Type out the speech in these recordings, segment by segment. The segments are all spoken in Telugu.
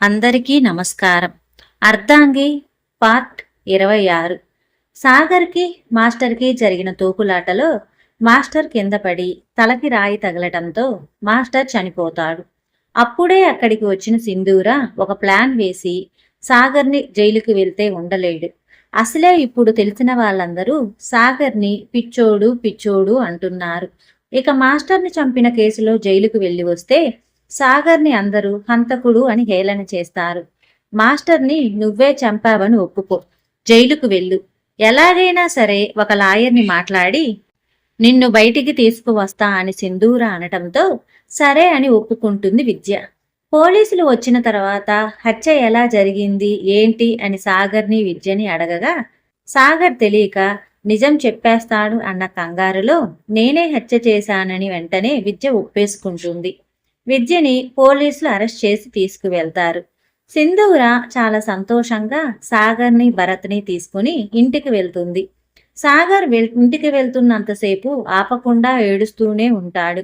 అందరికీ నమస్కారం. అర్ధాంగి పార్ట్ ఇరవై ఆరు సాగర్కి మాస్టర్కి జరిగిన తోకులాటలో మాస్టర్ కింద పడి తలకి రాయి తగలటంతో మాస్టర్ చనిపోతాడు. అప్పుడే అక్కడికి వచ్చిన సింధూర ఒక ప్లాన్ వేసి సాగర్ని జైలుకి వెళ్తే ఉండలేడు. అసలే ఇప్పుడు తెలిసిన వాళ్ళందరూ సాగర్ని పిచ్చోడు పిచ్చోడు అంటున్నారు. ఇక మాస్టర్ని చంపిన కేసులో జైలుకు వెళ్ళి వస్తే సాగర్ని అందరూ హంతకుడు అని హేళన చేస్తారు. మాస్టర్ని నువ్వే చంపావని ఒప్పుకో. జైలుకు వెళ్ళు. ఎలాగైనా సరే ఒక లాయర్ని మాట్లాడి నిన్ను బయటికి తీసుకువస్తా అని సింధూర అనటంతో సరే అని ఒప్పుకుంటుంది విద్య. పోలీసులు వచ్చిన తర్వాత హత్య ఎలా జరిగింది ఏంటి అని సాగర్ని విద్యని అడగగా సాగర్ తెలియక నిజం చెప్పేస్తాడు అన్న కంగారులో నేనే హత్య చేశానని వెంటనే విద్య ఒప్పేసుకుంటుంది. విద్యని పోలీసులు అరెస్ట్ చేసి తీసుకువెళ్తారు. సింధూర చాలా సంతోషంగా సాగర్ని భరత్ని తీసుకుని ఇంటికి వెళ్తుంది. సాగర్ వెల్ ఇంటికి వెళ్తున్నంతసేపు ఆపకుండా ఏడుస్తూనే ఉంటాడు.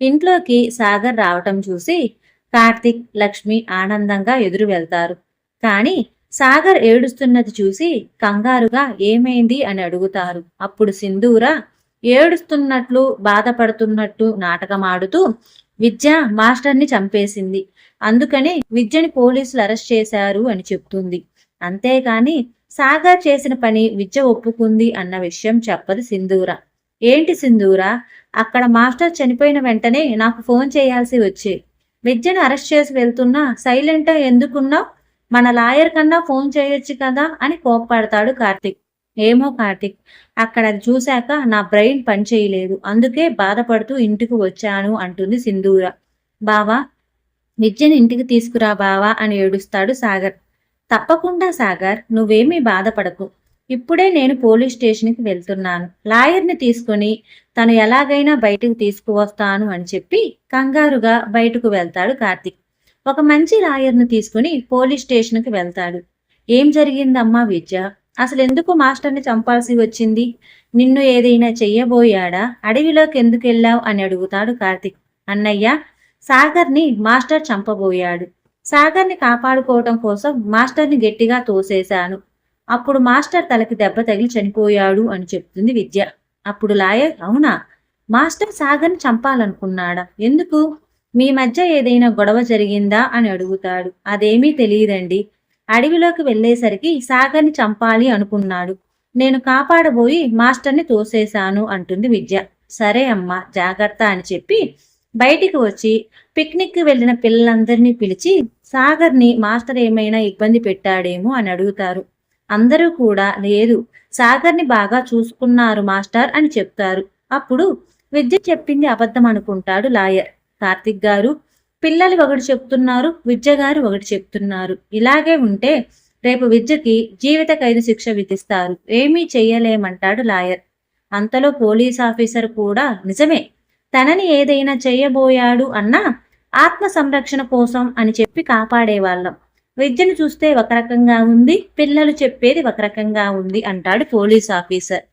ఇంట్లోకి సాగర్ రావటం చూసి కార్తిక్ లక్ష్మి ఆనందంగా ఎదురు వెళ్తారు. కానీ సాగర్ ఏడుస్తున్నది చూసి కంగారుగా ఏమైంది అని అడుగుతారు. అప్పుడు సింధూర ఏడుస్తున్నట్లు బాధపడుతున్నట్టు నాటకమాడుతూ విద్య మాస్టర్ని చంపేసింది. అందుకనే విద్యని పోలీసులు అరెస్ట్ చేశారు అని చెప్తుంది. అంతేకాని సాగర్ చేసిన పని విద్య ఒప్పుకుంది అన్న విషయం చెప్పదు సింధూర. ఏంటి సింధూర? అక్కడ మాస్టర్ చనిపోయిన వెంటనే నాకు ఫోన్ చేయాల్సి వచ్చి. విద్యను అరెస్ట్ చేసి వెళ్తున్నా సైలెంట్ ఎందుకున్నావు? మన లాయర్ కన్నా ఫోన్ చేయొచ్చు కదా అని కోప్పడతాడు కార్తిక్. ఏమో కార్తిక్ అక్కడ అది చూశాక నా బ్రెయిన్ పనిచేయలేదు అందుకే బాధపడుతూ ఇంటికి వచ్చాను అంటుంది సింధూర. బావా విద్యను ఇంటికి తీసుకురా బావా అని ఏడుస్తాడు సాగర్. తప్పకుండా సాగర్ నువ్వేమీ బాధపడకు. ఇప్పుడే నేను పోలీస్ స్టేషన్కి వెళ్తున్నాను. లాయర్ని తీసుకొని తను ఎలాగైనా బయటకు తీసుకువస్తాను అని చెప్పి కంగారుగా బయటకు వెళ్తాడు కార్తిక్. ఒక మంచి లాయర్ను తీసుకుని పోలీస్ స్టేషన్కి వెళ్తాడు. ఏం జరిగిందమ్మా విద్య? అసలు ఎందుకు మాస్టర్ని చంపాల్సి వచ్చింది నిన్ను ఏదైనా చెయ్యబోయాడా? అడవిలోకి ఎందుకు వెళ్ళావు అని అడుగుతాడు కార్తిక్. అన్నయ్య సాగర్ని మాస్టర్ చంపబోయాడు. సాగర్ని కాపాడుకోవటం కోసం మాస్టర్ని గట్టిగా తోసేశాను. అప్పుడు మాస్టర్ తలకి దెబ్బ తగిలి చనిపోయాడు అని చెప్తుంది విద్య. అప్పుడు లాయర్ అవునా? మాస్టర్ సాగర్ని చంపాలనుకున్నాడా? ఎందుకు? మీ మధ్య ఏదైనా గొడవ జరిగిందా? అని అడుగుతాడు. అదేమీ తెలియదండి. అడవిలోకి వెళ్ళేసరికి సాగర్ని చంపాలి అనుకున్నాడు. నేను కాపాడబోయి మాస్టర్ని తోసేశాను అంటుంది విద్య. సరే అమ్మా జాగ్రత్త అని చెప్పి బయటికి వచ్చి పిక్నిక్కి వెళ్ళిన పిల్లలందరినీ పిలిచి సాగర్ని మాస్టర్ ఏమైనా ఇబ్బంది పెట్టాడేమో అని అడుగుతారు. అందరూ కూడా లేదు సాగర్ని బాగా చూసుకున్నారు మాస్టర్ అని చెప్తారు. అప్పుడు విద్య చెప్పింది అబద్ధం అనుకుంటాడు లాయర్. కార్తిక్ గారు పిల్లలు ఒకటి చెప్తున్నారు విద్య గారు ఒకటి చెప్తున్నారు. ఇలాగే ఉంటే రేపు విద్యకి జీవిత ఖైదు శిక్ష విధిస్తారు. ఏమీ చెయ్యలేమంటాడు లాయర్. అంతలో పోలీస్ ఆఫీసర్ కూడా నిజమే. తనని ఏదైనా చెయ్యబోయాడు అన్నా ఆత్మ సంరక్షణ కోసం అని చెప్పి కాపాడేవాళ్ళం. విద్యను చూస్తే ఒక రకంగా ఉంది పిల్లలు చెప్పేది ఒక రకంగా ఉంది అంటాడు పోలీస్ ఆఫీసర్.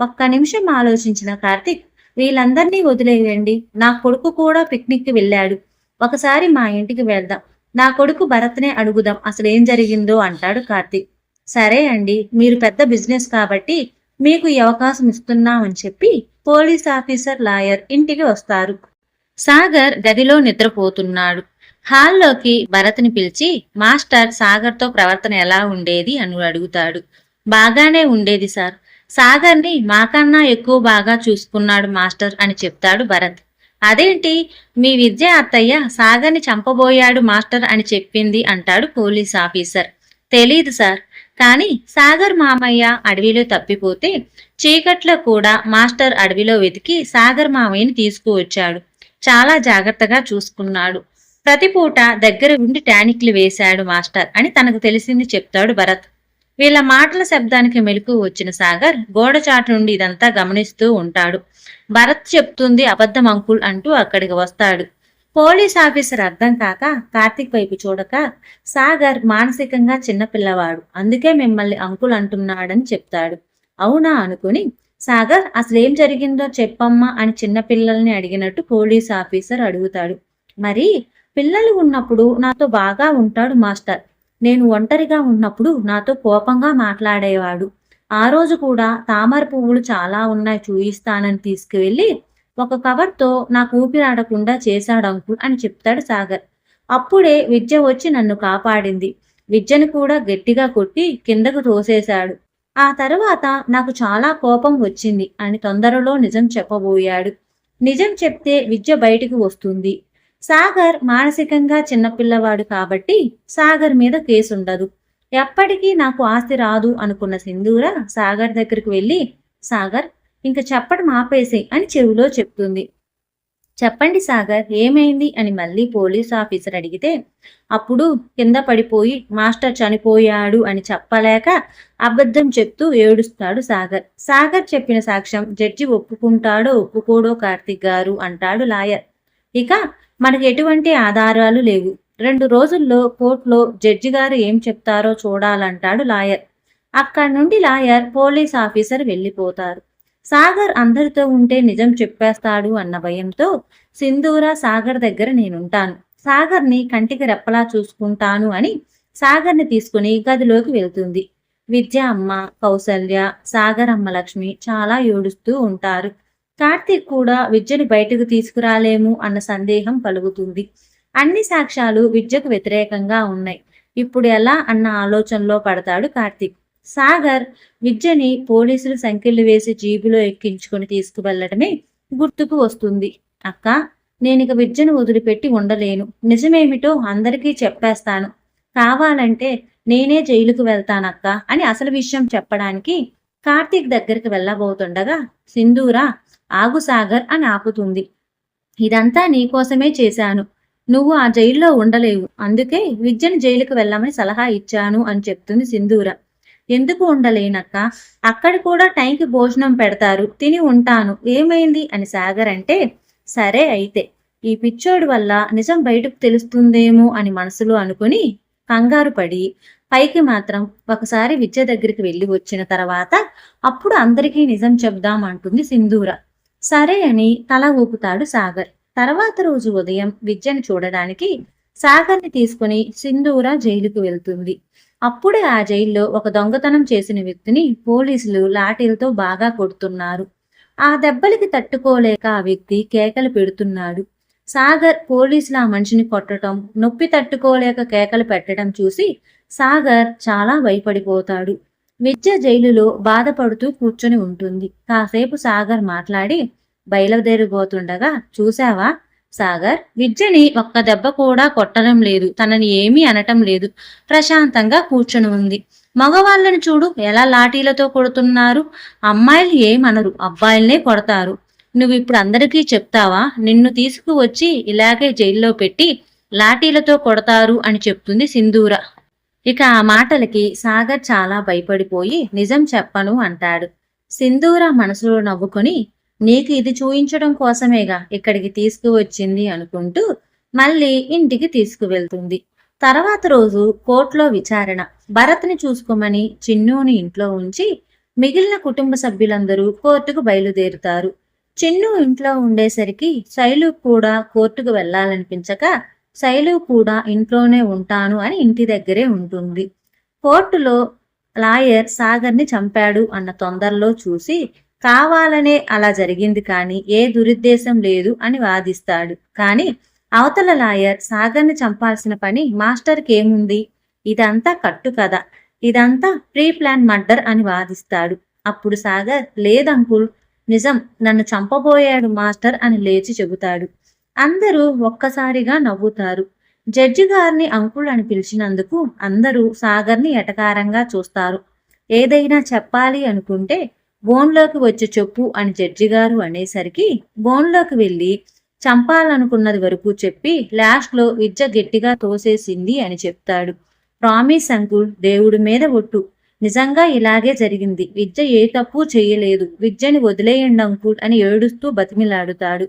ఒక్క నిమిషం ఆలోచించిన కార్తిక్ వీళ్ళందరినీ వదిలేయండి. నా కొడుకు కూడా పిక్నిక్కి వెళ్ళాడు. ఒకసారి మా ఇంటికి వెళ్దాం. నా కొడుకు భరత్నే అడుగుదాం. అసలు ఏం జరిగిందో అంటాడు కార్తిక్ సరే అండి మీరు పెద్ద బిజినెస్ కాబట్టి మీకు ఈ అవకాశం ఇస్తున్నామని చెప్పి పోలీస్ ఆఫీసర్ లాయర్ ఇంటికి వస్తారు. సాగర్ గదిలో నిద్రపోతున్నాడు. హాల్లోకి భరత్ని పిలిచి మాస్టర్ సాగర్తో ప్రవర్తన ఎలా ఉండేది? అని అడుగుతాడు. బాగానే ఉండేది సార్. సాగర్ని మాకన్నా ఎక్కువ బాగా చూసుకున్నాడు మాస్టర్ అని చెప్తాడు భరత్. అదేంటి? మీ విద్య అత్తయ్య సాగర్ని చంపబోయాడు మాస్టర్ అని చెప్పింది అంటాడు పోలీస్ ఆఫీసర్. తెలీదు సార్. కానీ సాగర్ మామయ్య అడవిలో తప్పిపోతే చీకట్లో కూడా మాస్టర్ అడవిలో వెతికి సాగర్ మామయ్యని తీసుకువచ్చాడు. చాలా జాగ్రత్తగా చూసుకున్నాడు. ప్రతిపూట దగ్గర ఉండి టానిక్లు వేశాడు మాస్టర్ అని తనకు తెలిసింది చెప్తాడు భరత్. వీళ్ళ మాటల శబ్దానికి మెలకు వచ్చిన సాగర్ గోడ చాటు నుండి ఇదంతా గమనిస్తూ ఉంటాడు. భరత్ చెప్తుంది అబద్ధం అంకుల్ అంటూ అక్కడికి వస్తాడు. పోలీస్ ఆఫీసర్ అర్థం కాక కార్తిక్ వైపు చూడక సాగర్ మానసికంగా చిన్నపిల్లవాడు అందుకే మిమ్మల్ని అంకుల్ అంటున్నాడని చెప్తాడు. అవునా అనుకుని సాగర్ అసలు ఏం జరిగిందో చెప్పమ్మా అని చిన్నపిల్లల్ని అడిగినట్టు పోలీస్ ఆఫీసర్ అడుగుతాడు. మరి పిల్లలు ఉన్నప్పుడు నాతో బాగా ఉంటాడు మాస్టర్. నేను ఒంటరిగా ఉన్నప్పుడు నాతో కోపంగా మాట్లాడేవాడు. ఆ రోజు కూడా తామర పువ్వులు చాలా ఉన్నాయి చూయిస్తానని తీసుకువెళ్ళి ఒక కవర్తో నాకు ఊపిరాడకుండా చేశాడు అంకుల్ అని చెప్తాడు సాగర్. అప్పుడే విద్య వచ్చి నన్ను కాపాడింది. విద్యను కూడా గట్టిగా కొట్టి కిందకు తోసేశాడు. ఆ తర్వాత నాకు చాలా కోపం వచ్చింది అని తొందరలో నిజం చెప్పబోయాడు. నిజం చెప్తే విద్య బయటికి వస్తుంది. సాగర్ మానసికంగా చిన్నపిల్లవాడు కాబట్టి సాగర్ మీద కేసుండదు. ఎప్పటికీ నాకు ఆస్తి రాదు అనుకున్న సింధూర సాగర్ దగ్గరికి వెళ్ళి సాగర్ ఇంక చెప్పడం ఆపేసి అని చెవిలో చెప్తుంది. చెప్పండి సాగర్ ఏమైంది? అని మళ్ళీ పోలీస్ ఆఫీసర్ అడిగితే అప్పుడు కింద పడిపోయి మాస్టర్ చనిపోయాడు అని చెప్పలేక అబద్ధం చెప్తూ ఏడుస్తాడు సాగర్. సాగర్ చెప్పిన సాక్ష్యం జడ్జి ఒప్పుకుంటాడో ఒప్పుకోడో కార్తిక్ గారు అంటాడు లాయర్. ఇక మనకు ఎటువంటి ఆధారాలు లేవు. రెండు రోజుల్లో కోర్టులో జడ్జి గారు ఏం చెప్తారో చూడాలంటాడు లాయర్. అక్కడి నుండి లాయర్ పోలీస్ ఆఫీసర్ వెళ్ళిపోతారు. సాగర్ అందరితో ఉంటే నిజం చెప్పేస్తాడు అన్న భయంతో సింధూర సాగర్ దగ్గర నేనుంటాను. సాగర్ని కంటికి రెప్పలా చూసుకుంటాను అని సాగర్ని తీసుకుని గదిలోకి వెళ్తుంది. విద్య అమ్మ కౌసల్య సాగర్ అమ్మ లక్ష్మి చాలా ఏడుస్తూ ఉంటారు. కార్తీక్ కూడా విద్యను బయటకు తీసుకురాలేము అన్న సందేహం కలుగుతుంది. అన్ని సాక్ష్యాలు విద్యకు వ్యతిరేకంగా ఉన్నాయి. ఇప్పుడు ఎలా అన్న ఆలోచనలో పడతాడు కార్తీక్. సాగర్ విద్యని పోలీసులు సంఖ్యలు వేసి జీబులో ఎక్కించుకుని తీసుకువెళ్ళడమే గుర్తుకు వస్తుంది. అక్క నేనిక విద్యను వదిలిపెట్టి ఉండలేను. నిజమేమిటో అందరికీ చెప్పేస్తాను. కావాలంటే నేనే జైలుకు వెళ్తానక్క అని అసలు విషయం చెప్పడానికి కార్తీక్ దగ్గరికి వెళ్ళబోతుండగా సింధూరా ఆగు సాగర్ అని ఆపుతుంది. ఇదంతా నీకోసమే చేశాను. నువ్వు ఆ జైల్లో ఉండలేవు. అందుకే విద్యను జైలుకు వెళ్ళమని సలహా ఇచ్చాను అని చెప్తుంది సింధూర. ఎందుకు ఉండలేనక్క? అక్కడ కూడా టైంకి భోజనం పెడతారు. తిని ఉంటాను. ఏమైంది? అని సాగర్ అంటే సరే అయితే ఈ పిచ్చోడు వల్ల నిజం బయటకు తెలుస్తుందేమో అని మనసులో అనుకుని కంగారు పడి పైకి మాత్రం ఒకసారి విద్య దగ్గరికి వెళ్ళి వచ్చిన తర్వాత అప్పుడు అందరికీ నిజం చెప్దాం అంటుంది సింధూర. సరే అని తల ఊపుతాడు సాగర్. తర్వాత రోజు ఉదయం విద్యను చూడడానికి సాగర్ని తీసుకుని సింధూర జైలుకు వెళ్తుంది. అప్పుడే ఆ జైల్లో ఒక దొంగతనం చేసిన వ్యక్తిని పోలీసులు లాఠీలతో బాగా కొడుతున్నారు. ఆ దెబ్బలకి తట్టుకోలేక ఆ వ్యక్తి కేకలు పెడుతున్నాడు. సాగర్ పోలీసులు ఆ మనిషిని కొట్టడం నొప్పి తట్టుకోలేక కేకలు పెట్టడం చూసి సాగర్ చాలా భయపడిపోతాడు. విద్య జైలులో బాధపడుతూ కూర్చొని ఉంటుంది. కాసేపు సాగర్ మాట్లాడి బయలుదేరిపోతుండగా చూశావా సాగర్? విద్యని ఒక్క దెబ్బ కూడా కొట్టడం లేదు. తనని ఏమీ అనటం లేదు. ప్రశాంతంగా కూర్చొని ఉంది. మగవాళ్ళని చూడు ఎలా లాఠీలతో కొడుతున్నారు. అమ్మాయిలు ఏమనరు. అబ్బాయిలనే కొడతారు. నువ్వు ఇప్పుడు అందరికీ చెప్తావా? నిన్ను తీసుకువచ్చి ఇలాగే జైల్లో పెట్టి లాఠీలతో కొడతారు అని చెప్తుంది సింధూర. ఇక ఆ మాటలకి సాగర్ చాలా భయపడిపోయి నిజం చెప్పను అంటాడు. సింధూర మనసులో నవ్వుకొని నీకు ఇది చూయించడం కోసమేగా ఇక్కడికి తీసుకువచ్చింది అనుకుంటూ మళ్ళీ ఇంటికి తీసుకువెళ్తుంది. తర్వాత రోజు కోర్టులో విచారణ. భరత్ని చూసుకోమని చిన్నూని ఇంట్లో ఉంచి మిగిలిన కుటుంబ సభ్యులందరూ కోర్టుకు బయలుదేరుతారు. చిన్ను ఇంట్లో ఉండేసరికి శైలు కూడా కోర్టుకు వెళ్ళాలనిపించక శైలు కూడా ఇంట్లోనే ఉంటాను అని ఇంటి దగ్గరే ఉంటుంది. కోర్టులో లాయర్ సాగర్ని చంపాడు అన్న తొందరలో చూసి కావాలనే అలా జరిగింది కానీ ఏ దురుద్దేశం లేదు అని వాదిస్తాడు. కానీ అవతల లాయర్ సాగర్ని చంపాల్సిన పని మాస్టర్కి ఏముంది? ఇదంతా కట్టు కథ ఇదంతా ప్రీ ప్లాన్ మర్డర్ అని వాదిస్తాడు. అప్పుడు సాగర్ లేదంకుల్ నిజం నన్ను చంపబోయాడు మాస్టర్ అని లేచి చెబుతాడు. అందరూ ఒక్కసారిగా నవ్వుతారు. జడ్జి గారిని అంకుల్ అని పిలిచినందుకు అందరూ సాగర్ని ఎటకారంగా చూస్తారు. ఏదైనా చెప్పాలి అనుకుంటే బోన్లోకి వచ్చి చెప్పు అని జడ్జి గారు అనేసరికి బోన్లోకి వెళ్ళి చంపాలనుకున్నది వరకు చెప్పి లాస్ట్లో విద్య గట్టిగా తోసేసింది అని చెప్తాడు. ప్రామిస్ అంకుల్ దేవుడి మీద ఒట్టు. నిజంగా ఇలాగే జరిగింది. విద్య ఏ తప్పు చేయలేదు. విద్యని వదిలేయండి అంకుల్ అని ఏడుస్తూ బతిమిలాడుతాడు.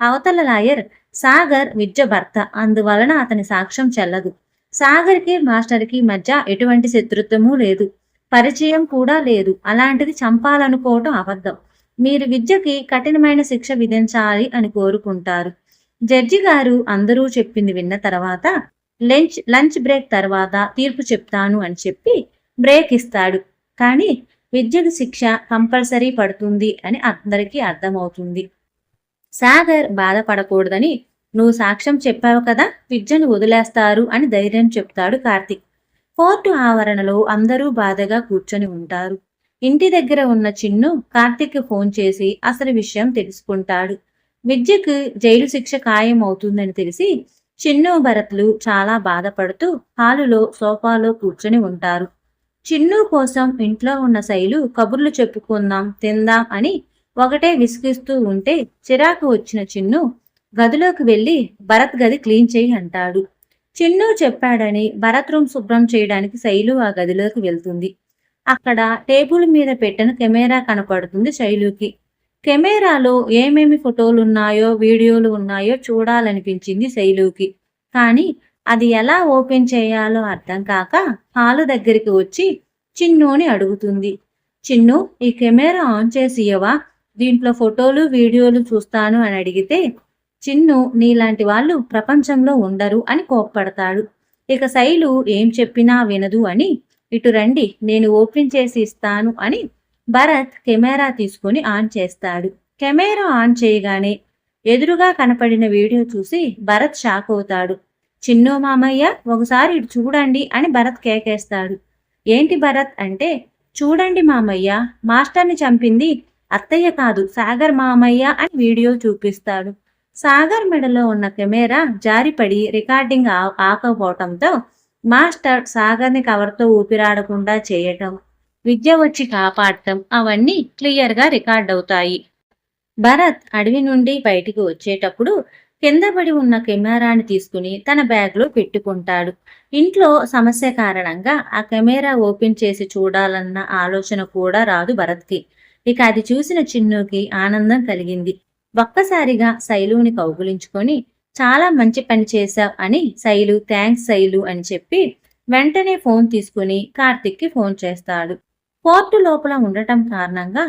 అవతల లాయర్ సాగర్ విద్య భర్త. అందువలన అతని సాక్ష్యం చెల్లదు. సాగర్కి మాస్టర్కి మధ్య ఎటువంటి శత్రుత్వము లేదు. పరిచయం కూడా లేదు. అలాంటిది చంపాలనుకోవటం అబద్ధం. మీరు విద్యకి కఠినమైన శిక్ష విధించాలి అని కోరుకుంటారు. జడ్జి గారు అందరూ చెప్పింది విన్న తర్వాత లంచ్ లంచ్ బ్రేక్ తర్వాత తీర్పు చెప్తాను అని చెప్పి బ్రేక్ ఇస్తాడు. కానీ విద్యకు శిక్ష కంపల్సరీ పడుతుంది అని అందరికీ అర్థమవుతుంది. సాగర్ బాధపడకూడదని నువ్వు సాక్ష్యం చెప్పావు కదా విద్యను వదిలేస్తారు అని ధైర్యం చెప్తాడు కార్తిక్. కోర్టు ఆవరణలో అందరూ బాధగా కూర్చొని ఉంటారు. ఇంటి దగ్గర ఉన్న చిన్ను కార్తిక్ ఫోన్ చేసి అసలు విషయం తెలుసుకుంటాడు. విద్యకు జైలు శిక్ష ఖాయం అవుతుందని తెలిసి చిన్ను భరత్లు చాలా బాధపడుతూ హాలులో సోఫాలో కూర్చొని ఉంటారు. చిన్ను కోసం ఇంట్లో ఉన్న శైలు కబుర్లు చెప్పుకుందాం తిందాం అని ఒకటే విసిగిస్తూ ఉంటే చిరాకు వచ్చిన చిన్ను గదిలోకి వెళ్ళి భరత్ గది క్లీన్ చేయి అంటాడు. చిన్ను చెప్పాడని భరత్ రూమ్ శుభ్రం చేయడానికి శైలు ఆ గదిలోకి వెళ్తుంది. అక్కడ టేబుల్ మీద పెట్టిన కెమెరా కనపడుతుంది శైలుకి. కెమెరాలో ఏమేమి ఫోటోలు ఉన్నాయో వీడియోలు ఉన్నాయో చూడాలనిపించింది శైలుకి. కానీ అది ఎలా ఓపెన్ చేయాలో అర్థం కాక హాలు దగ్గరికి వచ్చి చిన్నుని అడుగుతుంది. చిన్ను ఈ కెమెరా ఆన్ చేసి ఇవ్వవా దీంట్లో ఫోటోలు వీడియోలు చూస్తాను అని అడిగితే చిన్ను నీలాంటి వాళ్ళు ప్రపంచంలో ఉండరు అని కోప్పడతాడు. ఇక శైలు ఏం చెప్పినా వినదు అని ఇటు రండి నేను ఓపెన్ చేసి ఇస్తాను అని భరత్ కెమెరా తీసుకుని ఆన్ చేస్తాడు. కెమెరా ఆన్ చేయగానే ఎదురుగా కనపడిన వీడియో చూసి భరత్ షాక్ అవుతాడు. చిన్నో మామయ్య ఒకసారి ఇటు చూడండి అని భరత్ కేకేస్తాడు. ఏంటి భరత్? అంటే చూడండి మామయ్య మాస్టర్ని చంపింది అత్తయ్య కాదు సాగర్ మామయ్య అని వీడియో చూపిస్తాడు. సాగర్ మెడలో ఉన్న కెమెరా జారిపడి రికార్డింగ్ ఆ- ఆకపోవటంతో మాస్టర్ సాగర్ని కవర్తో ఊపిరాడకుండా చేయటం విద్య వచ్చి కాపాడటం అవన్నీ క్లియర్గా రికార్డ్ అవుతాయి. భరత్ అడవి నుండి బయటికి వచ్చేటప్పుడు కింద పడి ఉన్న కెమెరాని తీసుకుని తన బ్యాగ్లో పెట్టుకుంటాడు. ఇంట్లో సమస్య కారణంగా ఆ కెమెరా ఓపెన్ చేసి చూడాలన్న ఆలోచన కూడా రాదు భరత్కి. ఇక అది చూసిన చిన్నుకి ఆనందం కలిగింది. ఒక్కసారిగా శైలుని కౌగులించుకొని చాలా మంచి పని చేశావు అని శైలు థ్యాంక్స్ శైలు అని చెప్పి వెంటనే ఫోన్ తీసుకుని కార్తిక్కి ఫోన్ చేస్తాడు. కోర్టు లోపల ఉండటం కారణంగా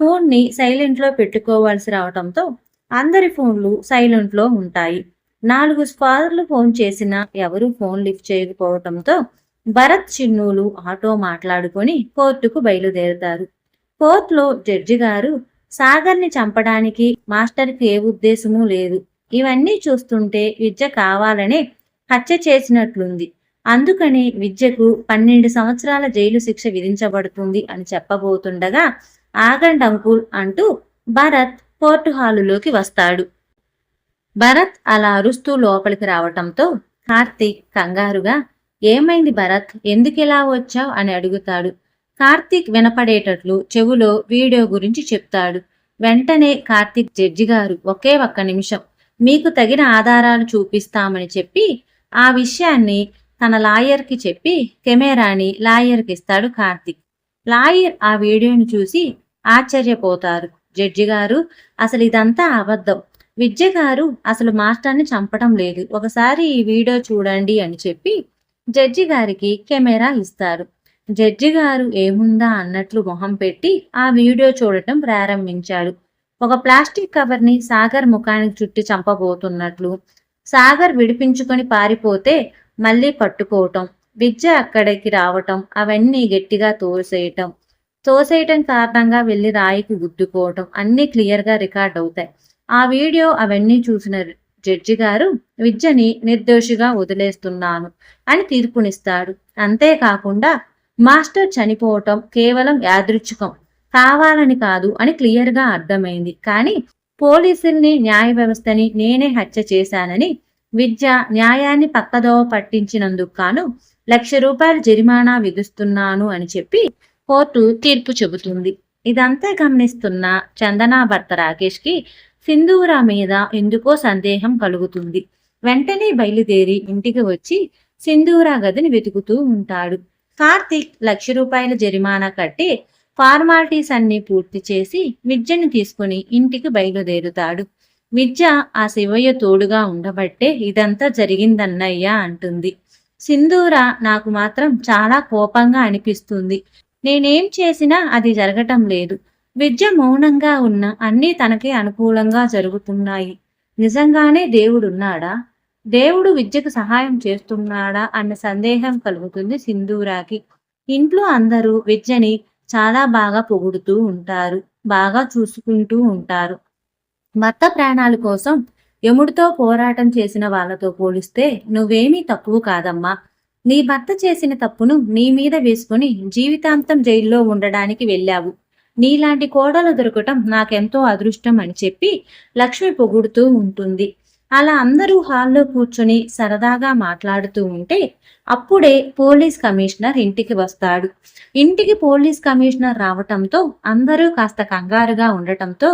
ఫోన్ని సైలెంట్లో పెట్టుకోవాల్సి రావటంతో అందరి ఫోన్లు సైలెంట్లో ఉంటాయి. నాలుగు సార్లు ఫోన్ చేసినా ఎవరూ ఫోన్ లిఫ్ట్ చేయకపోవటంతో భరత్ చిన్నులు ఆటో మాట్లాడుకొని కోర్టుకు బయలుదేరుతారు. కోర్టులో జడ్జి గారు సాగర్ని చంపడానికి మాస్టర్కి ఏ ఉద్దేశమూ లేదు. ఇవన్నీ చూస్తుంటే విద్య కావాలనే హత్య చేసినట్లుంది. అందుకని విద్యకు పన్నెండు సంవత్సరాల జైలు శిక్ష విధించబడుతుంది అని చెప్పబోతుండగా ఆగండ్ అంకుల్ అంటూ భరత్ కోర్టు హాలులోకి వస్తాడు. భరత్ అలా అరుస్తూ లోపలికి రావటంతో కార్తీక్ కంగారుగా ఏమైంది భరత్? ఎందుకు ఇలా వచ్చావు? అని అడుగుతాడు. కార్తీక్ వినపడేటట్లు చెవులో వీడియో గురించి చెప్తాడు. వెంటనే కార్తీక్ జడ్జి గారు ఒకే ఒక్క నిమిషం. మీకు తగిన ఆధారాలు చూపిస్తామని చెప్పి ఆ విషయాన్ని తన లాయర్కి చెప్పి కెమెరాని లాయర్కి ఇస్తాడు కార్తీక్. లాయర్ ఆ వీడియోని చూసి ఆశ్చర్యపోతారు. జడ్జి గారు అసలు ఇదంతా అబద్ధం. విద్య గారు అసలు మాస్టర్ని చంపడం లేదు. ఒకసారి ఈ వీడియో చూడండి అని చెప్పి జడ్జి గారికి కెమెరా ఇస్తారు. జడ్జి గారు ఏముందా అన్నట్లు మొహం పెట్టి ఆ వీడియో చూడటం ప్రారంభించాడు. ఒక ప్లాస్టిక్ కవర్ని సాగర్ ముఖానికి చుట్టి చంపబోతున్నట్లు సాగర్ విడిపించుకొని పారిపోతే మళ్ళీ పట్టుకోవటం విద్య అక్కడికి రావటం అవన్నీ గట్టిగా తోసేయటం తోసేయటం కారణంగా వెళ్ళి రాయికి గుద్దుకోవటం అన్నీ క్లియర్గా రికార్డ్ అవుతాయి. ఆ వీడియో అవన్నీ చూసిన జడ్జి గారు విద్యని నిర్దోషిగా వదిలేస్తున్నాను అని తీర్పునిస్తాడు. అంతేకాకుండా మాస్టర్ చనిపోవటం కేవలం యాదృచ్ఛికం. కావాలని కాదు అని క్లియర్గా అర్థమైంది. కానీ పోలీసుల్ని న్యాయ వ్యవస్థని నేనే హత్య చేశానని విద్య న్యాయాన్ని పక్కదోవ పట్టించినందుకు గాను లక్ష రూపాయల జరిమానా విధిస్తున్నాను అని చెప్పి కోర్టు తీర్పు చెబుతుంది. ఇదంతా గమనిస్తున్న చందన భర్త రాకేష్కి సింధూర మీద ఎందుకో సందేహం కలుగుతుంది. వెంటనే బయలుదేరి ఇంటికి వచ్చి సింధూర గదిని వెతుకుతూ ఉంటాడు. కార్తీక్ లక్ష రూపాయల జరిమానా కట్టి ఫార్మాలిటీస్ అన్ని పూర్తి చేసి విద్యను తీసుకుని ఇంటికి బయలుదేరుతాడు. విద్య ఆ శివయ్య తోడుగా ఉండబట్టే ఇదంతా జరిగిందన్నయ్యా అంటుంది. సింధూర నాకు మాత్రం చాలా కోపంగా అనిపిస్తుంది. నేనేం చేసినా అది జరగటం లేదు. విద్య మౌనంగా ఉన్న అన్నీ తనకే అనుకూలంగా జరుగుతున్నాయి. నిజంగానే దేవుడున్నాడా? దేవుడు విద్యకు సహాయం చేస్తున్నాడా అన్న సందేహం కలుగుతుంది సింధూరాకి. ఇంట్లో అందరూ విద్యని చాలా బాగా పొగుడుతూ ఉంటారు బాగా చూసుకుంటూ ఉంటారు. భర్త ప్రాణాల కోసం యముడితో పోరాటం చేసిన వాళ్ళతో పోలిస్తే నువ్వేమీ తక్కువ కాదమ్మా. నీ భర్త చేసిన తప్పును నీ మీద వేసుకుని జీవితాంతం జైల్లో ఉండడానికి వెళ్ళావు. నీలాంటి కోడలు దొరకటం నాకెంతో అదృష్టం అని చెప్పి లక్ష్మి పొగుడుతూ ఉంటుంది. అలా అందరూ హాల్లో కూర్చొని సరదాగా మాట్లాడుతూ ఉంటే అప్పుడే పోలీస్ కమిషనర్ ఇంటికి వస్తాడు. ఇంటికి పోలీస్ కమిషనర్ రావటంతో అందరూ కాస్త కంగారుగా ఉండటంతో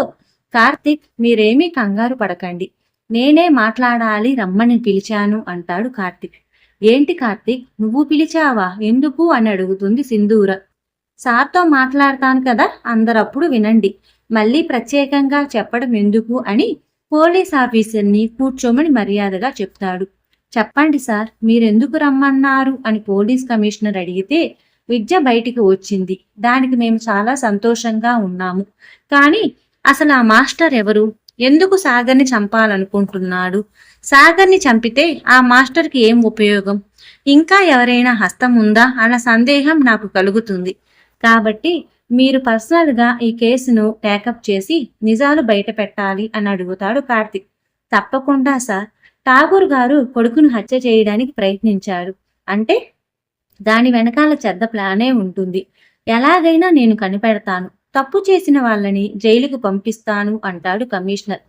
కార్తిక్ మీరేమీ కంగారు పడకండి. నేనే మాట్లాడాలి రమ్మని పిలిచాను అంటాడు కార్తిక్. ఏంటి కార్తిక్ నువ్వు పిలిచావా? ఎందుకు? అని అడుగుతుంది సింధూర. సార్తో మాట్లాడతాను కదా అందరప్పుడు వినండి. మళ్ళీ ప్రత్యేకంగా చెప్పడం ఎందుకు? అని పోలీస్ ఆఫీసర్ని కూర్చోమని మర్యాదగా చెప్తాడు. చెప్పండి సార్ మీరెందుకు రమ్మన్నారు? అని పోలీస్ కమిషనర్ అడిగితే విద్య బయటికి వచ్చింది. దానికి మేము చాలా సంతోషంగా ఉన్నాము. కానీ అసలు ఆ మాస్టర్ ఎవరు? ఎందుకు సాగర్ని చంపాలనుకుంటున్నాడు? సాగర్ని చంపితే ఆ మాస్టర్కి ఏం ఉపయోగం? ఇంకా ఎవరైనా హస్తం ఉందా? అన్న సందేహం నాకు కలుగుతుంది. కాబట్టి మీరు పర్సనల్గా ఈ కేసును టేకప్ చేసి నిజాలు బయట పెట్టాలి అని అడుగుతాడు కార్తిక్. తప్పకుండా సార్. ఠాగూర్ గారు కొడుకును హత్య చేయడానికి ప్రయత్నించాడు. అంటే దాని వెనకాల చెడ్డ ప్లానే ఉంటుంది. ఎలాగైనా నేను కనిపెడతాను. తప్పు చేసిన వాళ్ళని జైలుకు పంపిస్తాను అంటాడు కమిషనర్.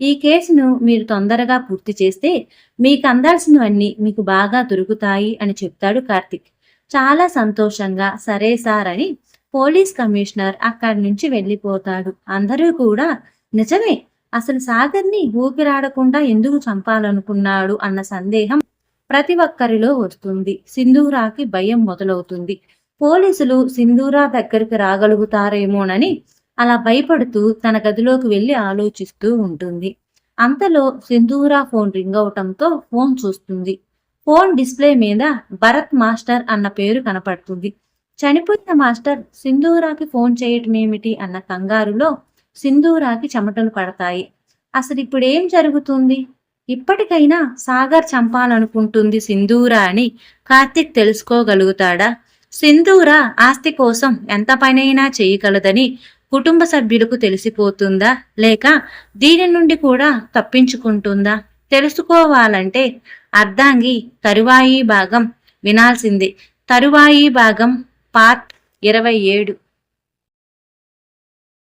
ఈ కేసును మీరు తొందరగా పూర్తి చేస్తే మీకు అందాల్సినవన్నీ మీకు బాగా దొరుకుతాయి అని చెప్తాడు కార్తిక్. చాలా సంతోషంగా సరే సార్ అని పోలీస్ కమిషనర్ అక్కడి నుంచి వెళ్ళిపోతాడు. అందరూ కూడా నిజమే అసలు సాగర్ని ఊపిరాడకుండా ఎందుకు చంపాలనుకున్నాడు? అన్న సందేహం ప్రతి ఒక్కరిలో వస్తుంది. సింధూరాకి భయం మొదలవుతుంది. పోలీసులు సింధూరా దగ్గరికి రాగలుగుతారేమోనని అలా భయపడుతూ తన గదిలోకి వెళ్ళి ఆలోచిస్తూ ఉంటుంది. అంతలో సింధూరా ఫోన్ రింగ్ అవటంతో ఫోన్ చూస్తుంది. ఫోన్ డిస్ప్లే మీద భరత్ మాస్టర్ అన్న పేరు కనపడుతుంది. చనిపోయిన మాస్టర్ సింధూరాకి ఫోన్ చేయటం ఏమిటి అన్న కంగారులో సింధూరాకి చెమటలు పడతాయి. అసలు ఇప్పుడు ఏం జరుగుతుంది? ఇప్పటికైనా సాగర్ చంపాలనుకుంటుంది సింధూరా అని కార్తిక్ తెలుసుకోగలుగుతాడా? సింధూర ఆస్తి కోసం ఎంత పనైనా చేయగలదని కుటుంబ సభ్యులకు తెలిసిపోతుందా? లేక దీని నుండి కూడా తప్పించుకుంటుందా? తెలుసుకోవాలంటే అర్ధాంగి తరువాయి భాగం వినాల్సింది. తరువాయి భాగం పార్ట్ ఇరవై ఏడు.